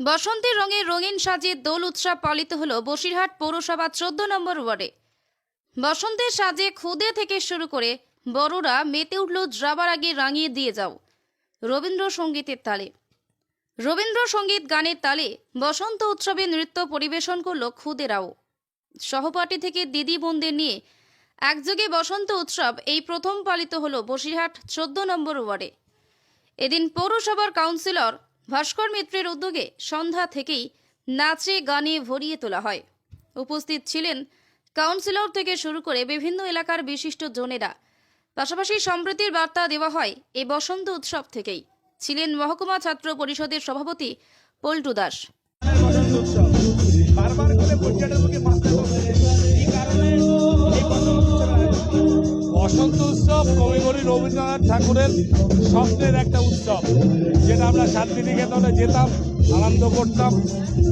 বসন্তের রঙে রঙিন সাজে দোল উৎসব পালিত হল বসিরহাট পৌরসভা চোদ্দ নম্বর ওয়ার্ডে। বসন্তের সাজে খুদে থেকে শুরু করে বড়রা মেতে উঠল যাবার আগে রাঙিয়ে দিয়ে যাও। রবীন্দ্রসঙ্গীতের তালে। রবীন্দ্রসঙ্গীত গানের তালে বসন্ত উৎসবে নৃত্য পরিবেশন করল খুদেরাও সহপাঠী থেকে দিদি বোনদের নিয়ে একযোগে বসন্ত উৎসব এই প্রথম পালিত হল বসিরহাট চোদ্দ নম্বর ওয়ার্ডে। এদিন পৌরসভার কাউন্সিলর ভাস্কর মিত্রের উদ্যোগে সন্ধ্যা থেকেই নাচে, গানে ভরিয়ে তোলা হয়। উপস্থিত ছিলেন কাউন্সিলর থেকে শুরু করে বিভিন্ন এলাকার বিশিষ্ট জনেরা। পাশাপাশি সম্প্রীতির বার্তা দেওয়া হয় এই বসন্ত উৎসব থেকেই। ছিলেন মহকুমা ছাত্র পরিষদের সভাপতি পল্টু দাস। বারবার করে বসন্ত উৎসব কবিগুরু রবীন্দ্রনাথ ঠাকুরের স্বপ্নের একটা উৎসব, যেটা আমরা শান্তিনিকেতনে যেতাম, আনন্দ করতাম।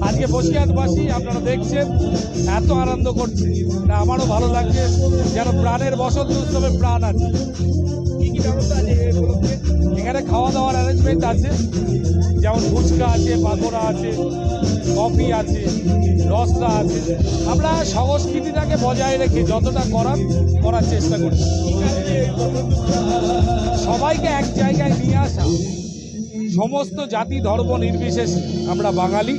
আজকে বসিরহাটবাসী আপনারা দেখছেন, এত আনন্দ করছে। তা আমারও ভালো লাগছে যেন প্রাণের বসন্ত উৎসবে প্রাণ আছে। কি কি ব্যবস্থা আছে? এখানে খাওয়া দাওয়ার অ্যারেঞ্জমেন্ট আছে। যেমন ফুচকা আছে পাকোড়া আছে, কফি আছে রসটা আছে, আমরা সংস্কৃতিটাকে বজায় রেখে যতটা করার করার চেষ্টা করি সবাইকে এক জায়গায় নিয়ে আসা, সমস্ত জাতি ধর্ম নির্বিশেষ আমরা বাঙালি।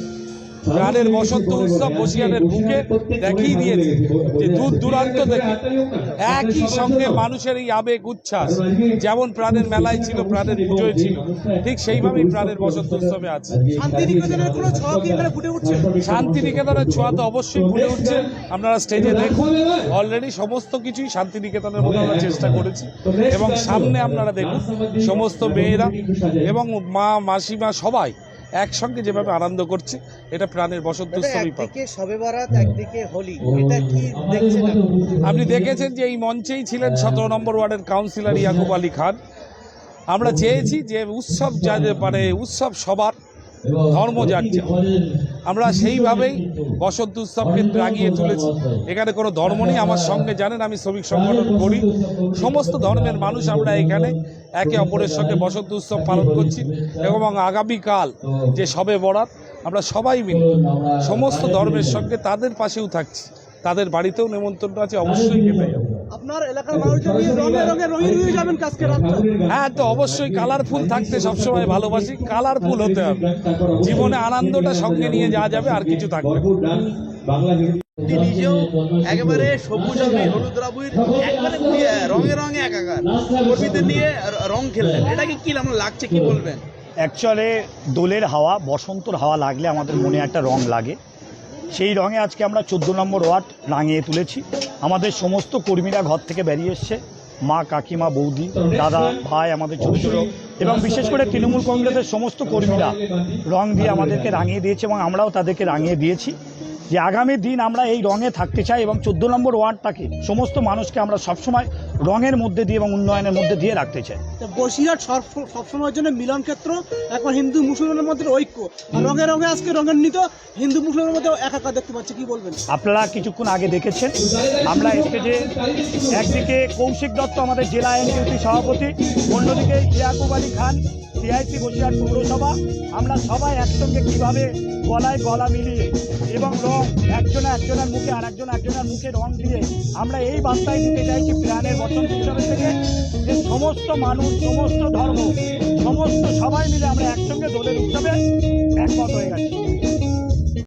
প্রাণের বসন্ত উৎসব বসিয়ানের বুকে দেখিয়ে দিয়েছে যে দূর দূরান্ত থেকে একই সঙ্গে মানুষের এই আবেগ উচ্ছ্বাস যেমন প্রাণের মেলায় ছিল প্রাণের পুজোয় ছিল ঠিক সেইভাবেই প্রাণের বসন্ত উৎসবে আছে। শান্তিনিকেতনের ফুটে ছোঁয়া তো অবশ্যই ভুলে উঠছে। আপনারা স্টেজে দেখুন অলরেডি সমস্ত কিছুই শান্তিনিকেতনের মধ্যে আমরা চেষ্টা করেছি। এবং সামনে আপনারা দেখুন সমস্ত মেয়েরা এবং মা মাসিমা সবাই একসঙ্গে যেভাবে আনন্দ করছে এটা প্রাণের বসন্ত উৎসবই একদিকে সবে বারাত একদিকে হোলি। এটা কি দেখছেন আপনি? দেখেছেন যে এই মঞ্চেই ছিলেন সতেরো নম্বর ওয়ার্ডের কাউন্সিলর ইয়াকুব আলী খান। আমরা চেয়েছি যে উৎসব যা মানে উৎসব সবার ধর্ম যার। আমরা সেইভাবেই বসন্ত উৎসবকে রাগিয়ে তুলেছি। এখানে কোনো ধর্ম নেই আমার সঙ্গে জানেন আমি শ্রমিক সংগঠন করি। সমস্ত ধর্মের মানুষ আমরা এখানে একে অপরের সঙ্গে বসন্ত উৎসব পালন করছি এবং আগামীকাল যে সবে বরাত আমরা সবাই মিলে সমস্ত ধর্মের সঙ্গে তাদের পাশেও থাকছি। তাদের বাড়িতেও নেমন্তন্ন আছে অবশ্যই খেতে যাব। আপনার এলাকার মানুষজন নিয়ে রঙে রঙে রঙিন হয়ে যাবেন হ্যাঁ তো অবশ্যই কালারফুল থাকতে সবসময় ভালোবাসি কালারফুল হতে হবে। জীবনে আনন্দটা সঙ্গে নিয়ে যাওয়া যাবে আর কিছু থাকবে নিজেও একেবারে সবুজ হলুদ একবারে রঙে রঙে একাকার। কর্মীদের নিয়ে রং খেললেন। এটাকে কি লাগছে, কি বলবেন? অ্যাকচুয়ালি দোলের হাওয়া, বসন্তর হাওয়া লাগলে আমাদের মনে একটা রং লাগে। সেই রঙে আজকে আমরা চোদ্দ নম্বর ওয়ার্ড রাঙিয়ে তুলেছি। আমাদের সমস্ত কর্মীরা ঘর থেকে বেরিয়ে এসছে। মা, কাকিমা, বৌদি, দাদা, ভাই, আমাদের ছোটো ছোটো। এবং বিশেষ করে তৃণমূল কংগ্রেসের সমস্ত কর্মীরা রং দিয়ে আমাদেরকে রাঙিয়ে দিয়েছে এবং আমরাও তাদেরকে রাঙিয়ে দিয়েছি। যে আগামী দিন আমরা এই রঙে থাকতে চাই এবং চোদ্দ নম্বর ওয়ার্ডটাকে সমস্ত মানুষকে আমরা সবসময় রঙের মধ্যে দিয়ে এবং উন্নয়নের মধ্যে দিয়ে রাখতে চাই। তা বসিরহাট সব- সবসময়ের জন্য মিলন ক্ষেত্র এখন হিন্দু মুসলমানের মধ্যে ঐক্য। রঙে রঙে আজকে রঙের নিত হিন্দু মুসলমানের মধ্যে একাকার দেখতে পাচ্ছি কি বলবেন? আপনারা কিছুক্ষণ আগে দেখেছেন আমরা স্টেজে একদিকে কৌশিক দত্ত আমাদের জেলা এনকিউপি সভাপতি অন্যদিকে ইয়াকুব আলী খান সিআইসি বসিরহাট পৌরসভা। আমরা সবাই একসঙ্গে কীভাবে গলায় গলা মিলিয়ে এবং রং একজনে একজনের মুখে আর একজন একজনের মুখে রং দিয়ে আমরা এই বার্তায় দিতে চাইছি প্রাণের বসন্ত উৎসবের থেকে যে সমস্ত মানুষ, সমস্ত ধর্ম, সমস্ত সবাই মিলে আমরা একসঙ্গে দোলের উৎসবে একমত হয়ে গেছি।